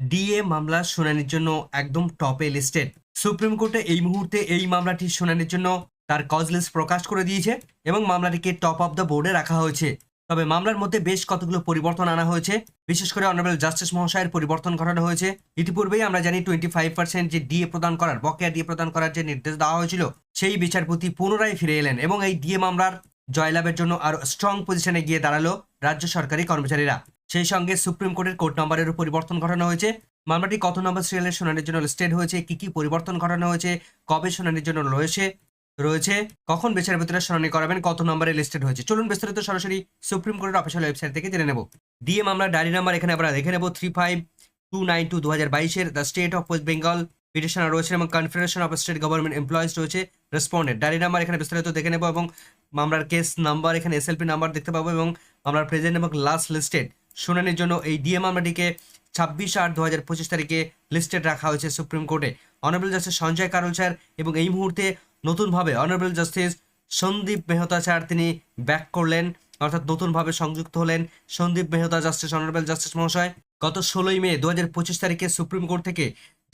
DA মামলা শুনানির জন্য একদম টপে লিস্টেড সুপ্রিম কোর্টে এই মুহূর্তে এই মামলাটি শুনানির জন্য তার কজ লিস্ট প্রকাশ করে দিয়েছে এবং মামলাটিকে টপ অফ দ্য বোর্ডে রাখা হয়েছে। তবে মামলার মধ্যে বেশ কতগুলো পরিবর্তন আনা হয়েছে। বিশেষ করে অনারেবল জাস্টিস মহাশয়ের পরিবর্তন ঘটানো হয়েছে। ইতিপূর্বেই আমরা জানি টোয়েন্টি ফাইভ পার্সেন্ট যে ডিএ প্রদান করার, বকেয়া ডিএ প্রদান করার যে নির্দেশ দেওয়া হয়েছিল, সেই বিচারপতি পুনরায় ফিরে এলেন এবং এই ডিএ মামলার জয়লাভের জন্য আরও স্ট্রং পজিশনে গিয়ে দাঁড়াল রাজ্য সরকারি কর্মচারীরা। সেই সঙ্গে সুপ্রিম কোর্টের কোর্ট নম্বরেরও পরিবর্তন ঘটানো হয়েছে। মামলাটি কত নম্বর সিরিয়ালের শুনানির জন্য লিস্টেড হয়েছে? কি কি পরিবর্তন ঘটানো হয়েছে? কবে শুনানির জন্য রয়েছে? রয়েছে। কখন বিচারপতিরা শুনানি করাবেন? কত নম্বরে লিস্টেড হয়েছে? চলুন বিস্তারিত সরাসরি সুপ্রিম কোর্টের অফিসিয়াল ওয়েবসাইট থেকে জেনে নেব। ডিএ মামলার ডায়রি নাম্বার এখানে আমরা দেখে নেব। Three five two nine two দু হাজার বাইশের the state of West Bengal petitioner রয়েছে এবং confederation of state government employees রয়েছে। রেসপন্ডেন্ট ডায়রি নাম্বার এখানে বিস্তারিত দেখে নেব এবং মামলার কেস নাম্বার এখানে এসএলপি নাম্বার দেখতে পাবো এবং মামলার প্রেজেন্ট এবং লাস্ট লিস্টেড শুনানির জন্য এই ডিএ মামলাটিকে ছাব্বিশ আট দু হাজার পঁচিশ তারিখে লিস্টেড রাখা হয়েছে সুপ্রিম কোর্টে। Honourable justice Sanjay Karol sir এবং এই মুহূর্তে নতুনভাবে honourable justice Sandeep Mehta sir তিনি ব্যাক করলেন, অর্থাৎ নতুনভাবে সংযুক্ত হলেন Sandeep Mehta justice honourable justice মহাশয়। গত ষোলোই মে দু হাজার পঁচিশ তারিখে সুপ্রিম কোর্ট থেকে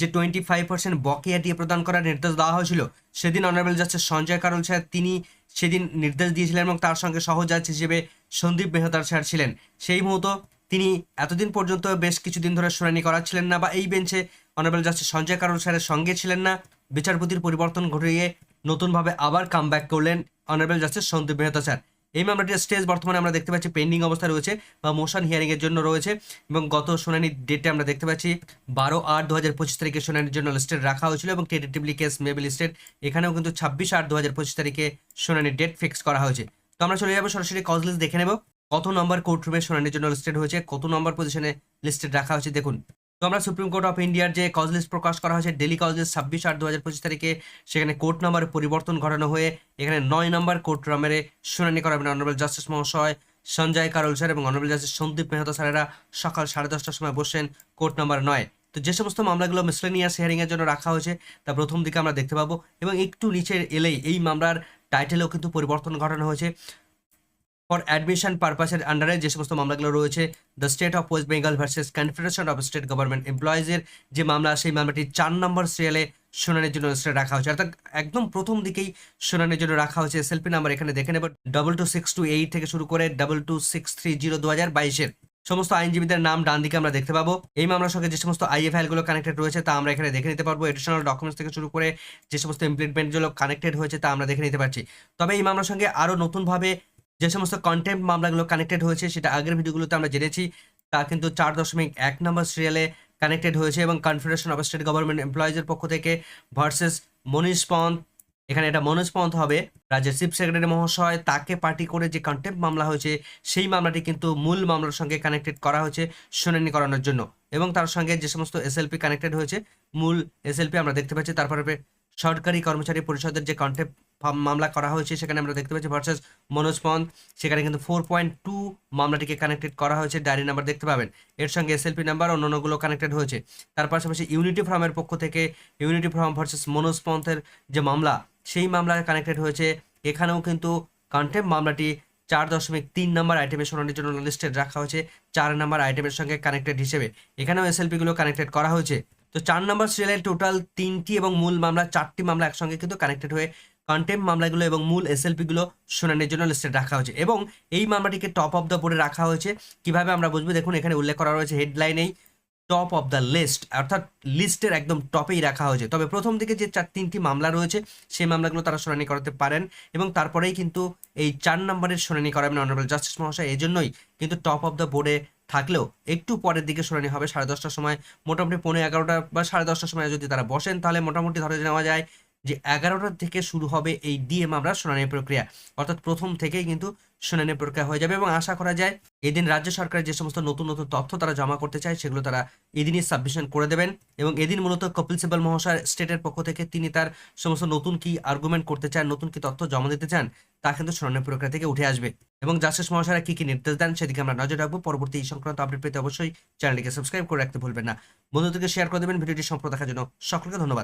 যে টোয়েন্টি ফাইভ পার্সেন্ট বকেয়া দিয়ে প্রদান করার নির্দেশ দেওয়া হয়েছিল, সেদিন honourable justice Sanjay Karol sir তিনি সেদিন নির্দেশ দিয়েছিলেন এবং তার সঙ্গে সহজাজ হিসেবে সন্দীপ মেহতার স্যার ছিলেন। সেই মুহূর্ত তিনি এতদিন পর্যন্ত বেশ কিছুদিন ধরে শুনানি করাচ্ছিলেন না বা এই বেঞ্চে অনারেবল জাস্টিস সঞ্জয় কারণ স্যারের সঙ্গে ছিলেন না। বিচারপতির পরিবর্তন ঘটিয়ে নতুনভাবে আবার কাম করলেন honourable justice Sandeep Mehta sir এই মামলাটির স্টেজ বর্তমানে আমরা দেখতে পাচ্ছি পেন্ডিং অবস্থা রয়েছে বা মোশন হিয়ারিংয়ের জন্য রয়েছে এবং গত শুনানির ডেটে আমরা দেখতে পাচ্ছি বারো আট দু হাজার পঁচিশ তারিখে শুনানির জন্য লিস্টেড রাখা হয়েছিল এবং টেটেটিভলি কেস মেবি লিস্টেড এখানেও কিন্তু ছাব্বিশ আট দু হাজার পঁচিশ তারিখে শুনানির ডেট ফিক্স করা হয়েছে। আমরা চলে যাব, সরাসরি কজ লিস্ট দেখে নেব। কত নম্বর কোর্টরুমে শুনানির জন্য লিস্টেড হয়েছে, কত নম্বর পজিশনে লিস্টেড রাখা হয়েছে, দেখুন। তো আমরা সুপ্রিম কোর্ট অফ ইন্ডিয়ার যে কজ লিস্ট প্রকাশ করা হয়েছে ডেলি কজ লিস্ট ছাব্বিশ আট দু হাজার পঁচিশ তারিখে, সেখানে কোর্ট নাম্বারে পরিবর্তন ঘটানো হয়ে, এখানে নয় নম্বর কোর্ট নাম্বারে শুনানি করাবেন অনারেবল জাস্টিস মহাশয় সঞ্জয় কারুল স্যার এবং অনারেবল জাস্টিস সন্দীপ মেহতা স্যারেরা সকাল সাড়ে দশটার সময় বসেন কোর্ট নাম্বার নয়। তো যে সমস্ত মামলাগুলো মিসলেনিয়াস হিয়ারিংয়ের জন্য রাখা হয়েছে, তা প্রথম দিকে আমরা দেখতে পাবো এবং একটু নিচে এলেই এই মামলার টাইটেলেও কিন্তু পরিবর্তন ঘটানো হয়েছে। ফর অ্যাডমিশন পারপাসের আন্ডারে যে সমস্ত মামলাগুলো রয়েছে the state of West Bengal versus confederation of state government এমপ্লয়িজের যে মামলা, সেই মামলাটি চার নম্বর সিরিয়ালে শুনানির জন্য রাখা হয়েছে। অর্থাৎ একদম প্রথম দিকেই শুনানির জন্য রাখা হয়েছে। এসএলপি নাম্বার এখানে দেখে নেব। Double two six two eight থেকে শুরু করে double two six three zero দু হাজার বাইশের সমস্ত আইনজীবীদের নাম ডান দিকে আমরা দেখতে পাবো। এই মামলার সঙ্গে যে সমস্ত আইএ ফাইলগুলো কানেক্টেড রয়েছে, তা আমরা এখানে দেখে নিতে পারব। এডিশনাল ডকুমেন্টস থেকে শুরু করে যে সমস্ত ইমপ্লিমেন্টগুলো কানেক্টেড হয়েছে, তা আমরা দেখে নিতে পারছি। তবে এই মামলার সঙ্গে আরও নতুনভাবে যে সমস্ত কন্টেন্ট মামলাগুলো কানেক্টেড হয়েছে, সেটা আগের ভিডিওগুলোতে আমরা জেনেছি। তা কিন্তু চার দশমিক এক নম্বর সিরিয়ালে কানেক্টেড হয়েছে এবং কনফেডারেশন অফ স্টেট গভর্নমেন্ট এমপ্লয়িজের পক্ষ থেকে ভার্সেস মনীষ পন্থ। এখানে এটা মনোজ পন্থ হবে, রাজ্যের চিফ সেক্রেটারি মহাশয়, তাকে পার্টি করে যে কন্টেম্প মামলা হয়েছে, সেই মামলাটি কিন্তু মূল মামলার সঙ্গে কানেক্টেড করা হয়েছে শুনানি করানোর জন্য। এবং তার সঙ্গে যে সমস্ত এসএলপি কানেক্টেড হয়েছে, মূল এসএলপি আমরা দেখতে পাচ্ছি, তারপরে সরকারি কর্মচারী পরিষদের যে কন্টেম্প মামলা করা হয়েছে, সেখানে আমরা দেখতে পাচ্ছি ভার্সেস মনোজ পন্থ। সেখানে কিন্তু ফোর পয়েন্ট টু মামলাটিকে কানেক্টেড করা হয়েছে ডায়েরি নাম্বার দেখতে পাবেন। এর সঙ্গে এসএলপি নাম্বার অন্যান্যগুলো কানেক্টেড হয়েছে। তার পাশাপাশি ইউনিটি ফ্রমের পক্ষ থেকে ইউনিটি ফ্রম ভার্সেস মনোজ পন্থের যে মামলা, সেই মামলা কানেক্টেড হয়েছে। এখানেও কিন্তু কন্টেম্প মামলাটি চার দশমিক তিন নম্বর আইটেমের শুনানির জন্য লিস্টেড রাখা হয়েছে, চার নম্বর আইটেমের সঙ্গে কানেক্টেড হিসেবে। এখানেও এসএলপিগুলো কানেক্টেড করা হয়েছে। তো চার নম্বর সিরিয়ালের টোটাল তিনটি এবং মূল মামলা চারটি মামলা একসঙ্গে কিন্তু কানেক্টেড হয়ে কন্টেম্প মামলাগুলো এবং মূল এসএলপিগুলো শুনানির জন্য লিস্টেড রাখা হয়েছে। এবং এই মামলাটিকে টপ অফ দ্য বোর্ডে রাখা হয়েছে। কীভাবে আমরা বুঝব? দেখুন, এখানে উল্লেখ করা রয়েছে হেডলাইনেই টপ অফ দ্য লিস্ট অর্থাৎ লিস্টের একদম টপেই রাখা হয়েছে। তবে প্রথম দিকে যে চার, তিনটি মামলা রয়েছে, সেই মামলাগুলো তারা শুনানি করাতে পারেন এবং তারপরেই কিন্তু এই চার নম্বরের শুনানি করাবেন অনারেবল জাস্টিস মহাশয়। এই জন্যই কিন্তু টপ অফ দ্য বোর্ডে থাকলেও একটু পরের দিকে শুনানি হবে, সাড়ে দশটার সময়। মোটামুটি পনেরো এগারোটা বা সাড়ে দশটার সময় যদি তারা বসেন, তাহলে মোটামুটি ধরে নেওয়া যায় যে এগারোটার থেকে শুরু হবে এই ডিএ মামলার শুনানি প্রক্রিয়া। অর্থাৎ প্রথম থেকেই কিন্তু শুনানি প্রক্রিয়া হয়ে যাবে এবং আশা করা যায় এদিন রাজ্য সরকারের যে সমস্ত নতুন নতুন তথ্য তারা জমা করতে চায় সেগুলো তারা এদিনই সাবমিশন করে দেবেন এবং এদিন মূলত কপিল সিবাল মহাশয় স্টেটের পক্ষ থেকে তিনি তার সমস্ত নতুন কি আর্গুমেন্ট করতে চান, নতুন কি তথ্য জমা দিতে চান, তা কিন্তু শুনানি প্রক্রিয়া থেকে উঠে আসবে। এবং জাস্টিস মহাশয়রা কি কি নির্দেশ দেন সেদিকে আমরা নজর রাখব। পরবর্তী এই সংক্রান্ত আপডেট পেতে অবশ্যই চ্যানেলটিকে সাবস্ক্রাইব করে রাখতে ভুলবেন না। বন্ধুদেরকে শেয়ার করে দেবেন, ভিডিওটি সম্পূর্ণ দেখার জন্য সকলকে ধন্যবাদ।